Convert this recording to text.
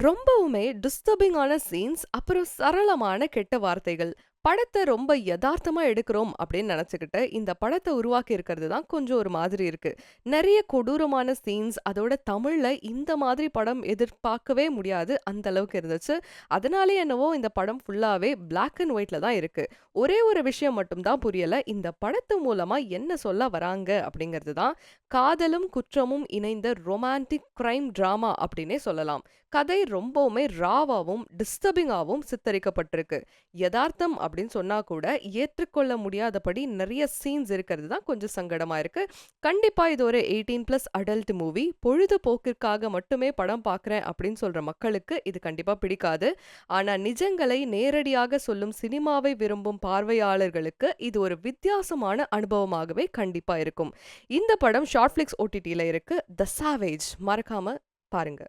ரொம்பவுமே டிஸ்டர்பிங்கான சீன்ஸ், அப்புறம் சரளமான கெட்ட வார்த்தைகள். படத்தை ரொம்ப எதார்த்தமா எடுக்கிறோம் அப்படின்னு நினச்சிக்கிட்டு இந்த படத்தை உருவாக்கி இருக்கிறது தான் கொஞ்சம் ஒரு மாதிரி இருக்கு. நிறைய கொடூரமான சீன்ஸ், அதோட தமிழ்ல இந்த மாதிரி படம் எதிர்பார்க்கவே முடியாது. அந்த அளவுக்கு இருந்துச்சு. அதனாலயே என்னவோ இந்த படம் ஃபுல்லாவே பிளாக் அண்ட் ஒயிட்ல தான் இருக்கு. ஒரே ஒரு விஷயம் மட்டும் தான் புரியல. இந்த படத்து மூலமா என்ன சொல்ல வராங்க அப்படிங்கிறது தான். காதலும், குற்றமும் இணைந்த ரொமான்டிக் கிரைம் டிராமா அப்படின்னே சொல்லலாம். கதை ரொம்பவுமே ராவாவும், டிஸ்டர்பிங்காவும் சித்தரிக்கப்பட்டிருக்கு. எதார்த்தம் அப்படின்னு சொன்னா கூட, ஏற்றுக்கொள்ள முடியாதபடி நிறைய சீன்ஸ் இருக்கிறது தான் கொஞ்சம் சங்கடமா இருக்கு. கண்டிப்பா இது ஒரு 18+ அடல்ட் மூவி. பொழுதுபோக்கிற்காக மட்டுமே படம் பார்க்குறேன் அப்படின்னு சொல்ற மக்களுக்கு இது கண்டிப்பா பிடிக்காது. ஆனா நிஜங்களை நேரடியாக சொல்லும் சினிமாவை விரும்பும் பார்வையாளர்களுக்கு இது ஒரு வித்தியாசமான அனுபவமாகவே கண்டிப்பா இருக்கும். இந்த படம் ஷார்ட்ஃபிளிக்ஸ் ஓடிடில இருக்கு. த சாவேஜ் மறக்காம பாருங்க.